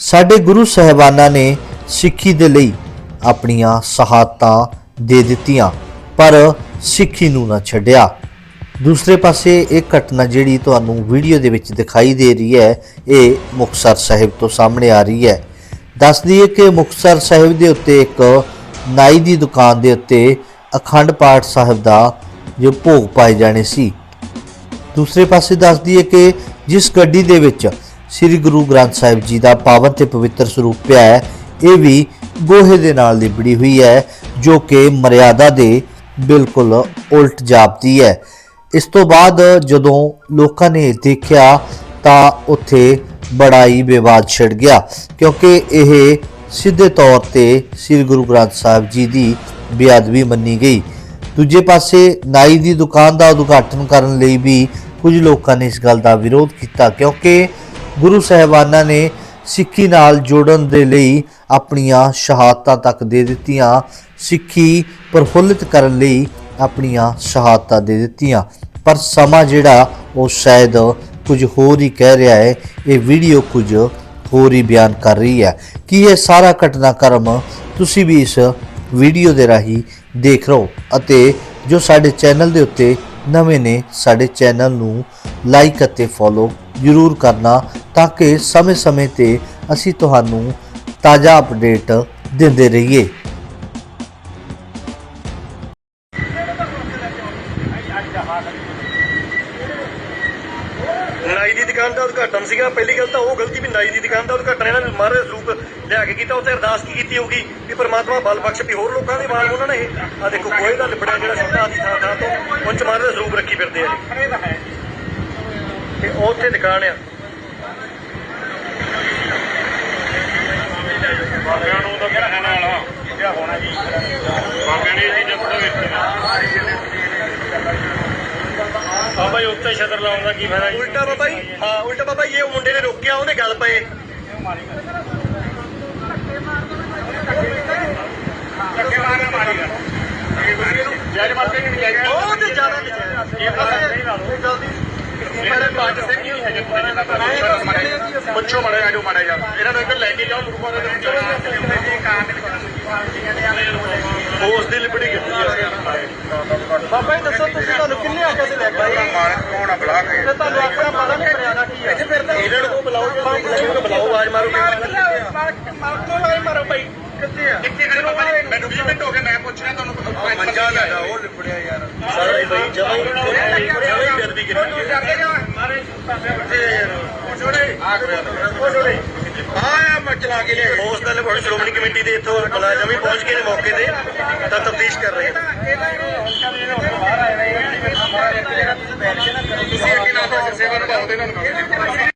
ਸਾਡੇ ਗੁਰੂ ਸਹਿਬਾਨਾਂ ਨੇ ਸਿੱਖੀ ਦੇ ਲਈ ਆਪਣੀਆਂ ਸ਼ਹਾਦਤਾਂ ਦੇ ਦਿੱਤੀਆਂ, ਪਰ ਸਿੱਖੀ ਨੂੰ ਨਾ ਛੱਡਿਆ। ਦੂਸਰੇ ਪਾਸੇ ਇਹ ਘਟਨਾ ਜਿਹੜੀ ਤੁਹਾਨੂੰ ਵੀਡੀਓ ਦੇ ਵਿੱਚ ਦਿਖਾਈ ਦੇ ਰਹੀ ਹੈ, ਇਹ ਮੁਕਤਸਰ ਸਾਹਿਬ ਤੋਂ ਸਾਹਮਣੇ ਆ ਰਹੀ ਹੈ। ਦੱਸ ਦਈਏ ਕਿ ਮੁਕਤਸਰ ਸਾਹਿਬ ਦੇ ਉੱਤੇ ਇੱਕ ਨਾਈ ਦੀ ਦੁਕਾਨ ਦੇ ਉੱਤੇ ਅਖੰਡ ਪਾਠ ਸਾਹਿਬ ਦਾ ਜੋ ਭੋਗ ਪਾਏ ਜਾਣੇ ਸੀ। ਦੂਸਰੇ ਪਾਸੇ ਦੱਸ ਦਈਏ ਕਿ ਜਿਸ ਗੱਡੀ ਦੇ ਵਿੱਚ ਸ੍ਰੀ ਗੁਰੂ ਗ੍ਰੰਥ ਸਾਹਿਬ ਜੀ ਦਾ ਪਾਵਨ ਤੇ ਪਵਿੱਤਰ ਸਰੂਪ ਪਿਆ ਹੈ, ਇਹ ਵੀ ਗੋਹੇ ਦੇ ਨਾਲ ਲਿਬੜੀ ਹੋਈ ਹੈ, ਜੋ ਕਿ ਮਰਿਆਦਾ ਦੇ ਬਿਲਕੁਲ ਉਲਟ ਜਾਪਦੀ ਹੈ। ਇਸ ਤੋਂ ਬਾਅਦ ਜਦੋਂ ਲੋਕਾਂ ਨੇ ਦੇਖਿਆ ਤਾਂ ਉੱਥੇ ਬੜਾ ਹੀ ਵਿਵਾਦ ਛਿੜ ਗਿਆ, ਕਿਉਂਕਿ ਇਹ ਸਿੱਧੇ ਤੌਰ ਤੇ ਸ੍ਰੀ ਗੁਰੂ ਗ੍ਰੰਥ ਸਾਹਿਬ ਜੀ ਦੀ ਬੇਅਦਬੀ ਮੰਨੀ ਗਈ। ਦੂਜੇ ਪਾਸੇ ਨਾਈ ਦੀ ਦੁਕਾਨ ਦਾ ਉਦਘਾਟਨ ਕਰਨ ਲਈ ਵੀ ਕੁਝ ਲੋਕਾਂ ਨੇ ਇਸ ਗੱਲ ਦਾ ਵਿਰੋਧ ਕੀਤਾ, ਕਿਉਂਕਿ ਗੁਰੂ ਸਾਹਿਬਾਨਾਂ ਨੇ ਸਿੱਖੀ ਨਾਲ ਜੋੜਨ ਦੇ ਲਈ ਆਪਣੀਆਂ ਸ਼ਹਾਦਤਾਂ ਤੱਕ ਦੇ ਦਿੱਤੀਆਂ, ਸਿੱਖੀ ਪ੍ਰਫੁੱਲਿਤ ਕਰਨ ਲਈ ਆਪਣੀਆਂ ਸ਼ਹਾਦਤਾਂ ਦੇ ਦਿੱਤੀਆਂ। ਪਰ ਸਮਾਂ ਜਿਹੜਾ, ਉਹ ਸ਼ਾਇਦ ਕੁਝ ਹੋਰ ਹੀ ਕਹਿ ਰਿਹਾ ਹੈ। ਇਹ ਵੀਡੀਓ ਕੁਝ ਹੋਰ ਹੀ ਬਿਆਨ ਕਰ ਰਹੀ ਹੈ। ਕਿ ਇਹ ਸਾਰਾ ਘਟਨਾਕ੍ਰਮ ਤੁਸੀਂ ਵੀ ਇਸ ਵੀਡੀਓ ਦੇ ਰਾਹੀਂ ਦੇਖ ਰਹੋ ਅਤੇ ਜੋ ਸਾਡੇ ਚੈਨਲ ਦੇ ਉੱਤੇ ਨਵੇਂ ਨੇ, ਸਾਡੇ ਚੈਨਲ ਨੂੰ ਲਾਈਕ ਅਤੇ ਫੋਲੋ ਜ਼ਰੂਰ ਕਰਨਾ। ਤਾਂ ਕਿ ਸਮੇਂ-ਸਮੇਂ ਤੇ ਅਸੀਂ ਤੁਹਾਨੂੰ ਤਾਜ਼ਾ ਅਪਡੇਟ ਦਿੰਦੇ ਰਹੀਏ। ਨਾਈ ਦੀ ਦੁਕਾਨ ਦਾ ਉਦਘਾਟਨ ਸੀਗਾ। ਪਹਿਲੀ ਗੱਲ ਤਾਂ ਉਹ ਗਲਤੀ ਵੀ ਨਾਈ ਦੀ ਦੁਕਾਨ ਦਾ ਉਦਘਾਟਨ ਇਹਨਾਂ ਨੇ ਮਹਾਰਾਜ ਦਾ ਸਰੂਪ ਲਿਆ ਕੇ ਕੀਤਾ। ਉੱਥੇ ਅਰਦਾਸ ਕੀ ਕੀਤੀ ਹੋਊਗੀ ਵੀ ਪ੍ਰਮਾਤਮਾ ਬਲ ਬਖਸ਼ ਵੀ ਹੋਰ ਲੋਕਾਂ ਦੇ ਵਾਲ ਉਹਨਾਂ ਨੇ ਆ ਦੇਖੋ ਗੋਹੇ ਦਾ ਲਿਬੜਿਆ ਜਿਹੜਾ ਸੁੱਤਾ ਆਦੀ ਥਾਂ ਥਾਂ ਤੋਂ ਉਹ 'ਚ ਮਹਾਰਾਜ ਦਾ ਰੱਖੀ ਫਿਰਦੇ ਆ ਤੇ ਉਹ ਉੱਥੇ ਦੁਕਾਨ ਆ ਬਾਬਿਆਂ ਨੂੰ ਤਾਂ ਕਹਿਣ ਵਾਲਾ ਕਿਆ ਹੋਣਾ ਜੀ? ਬਾਬਿਆਂ ਨੇ ਜੀ ਜਦ ਤੋਂ ਆ ਬਾਈ ਉੱਤੇ ਛਤਰ ਲਾਉਣ ਦਾ ਕੀ ਫਾਇਦਾ ਉਲਟਾ ਬਾਬਾ ਜੀ। ਹਾਂ ਉਲਟਾ ਬਾਬਾ ਜੀ ਇਹ ਮੁੰਡੇ ਨੇ ਰੋਕਿਆ ਉਹਦੇ ਗੱਲ ਪਏ। ਧੱਕੇ ਮਾਰਨ ਮਾਰੀ ਗਾ ਜੱਜ ਮਾਤੇ ਨਹੀਂ ਜਾਏਗਾ ਉਹ ਤੇ ਜ਼ਿਆਦਾ ਨਹੀਂ ਇਹ ਜਲਦੀ ਮੇਰੇ ਬਾਜ ਸੇ ਕੀ ਹੈ ਜੇ ਪੁੱਛੋ ਮੜੇ ਆਜੋ ਮੜੇ ਜਾ ਇਹਨਾਂ ਨੂੰ ਇੱਧਰ ਲੈ ਕੇ ਜਾਓ ਗੁਰੂਆਂ ਦੇ ਉਸ ਦੀ ਲਿਬੜੀ ਕੀਤੀ ਆ? ਬਾਬਾ ਜੀ ਦੱਸੋ ਤੁਸੀਂ ਤੁਹਾਨੂੰ ਕਿੰਨੇ ਆਖਿਆ ਸੀ ਲੈ ਕੇ ਆਏ? ਮਾਲਕ ਕੌਣ ਆ ਬੁਲਾ ਕੇ। ਤੇ ਤੁਹਾਨੂੰ ਆਪਣਾ ਪਤਾ ਨਹੀਂ ਕੀ ਹੈ ਇੱਥੇ ਫਿਰ ਤਾਂ ਇਹਨਾਂ ਨੂੰ ਬੁਲਾਓ ਜੀ ਕਿਸੇ ਨੂੰ ਬੁਲਾਓ ਆਵਾਜ਼ ਮਾਰੋ ਮਾਰੋ ਭਾਈ ਕਿੱਥੇ ਆ ਕਿੱਥੇ ਕਰੇ ਬਾਬਾ ਜੀ ਮੈਨੂੰ 20 ਮਿੰਟ ਹੋ ਗਏ ਮੈਂ ਪੁੱਛ ਰਿਹਾ ਤੁਹਾਨੂੰ ਮੰਜਾ ਲੈਦਾ ਉਹ ਲਿਬੜਿਆ ਯਾਰ। ਸਾਰਾ ਹੀ ਬਈ ਜਮਾਂ ਹੀ ਜਮਾਂ ਹੀ ਬੇਅਦਬੀ ਕੀਤੀ ਮਾਰੇ ਆਇਆ ਮੈਂ ਚਲਾ ਨਾਲ ਬੜੀ ਸ਼੍ਰੋਮਣੀ ਕਮੇਟੀ ਦੇ ਇੱਥੋਂ ਮੁਲਾਜ਼ਮ ਵੀ ਪਹੁੰਚ ਗਏ ਨੇ ਮੌਕੇ ਤੇ ਤਾਂ ਤਫਤੀਸ਼ ਕਰ ਰਹੇ ਨੂੰ।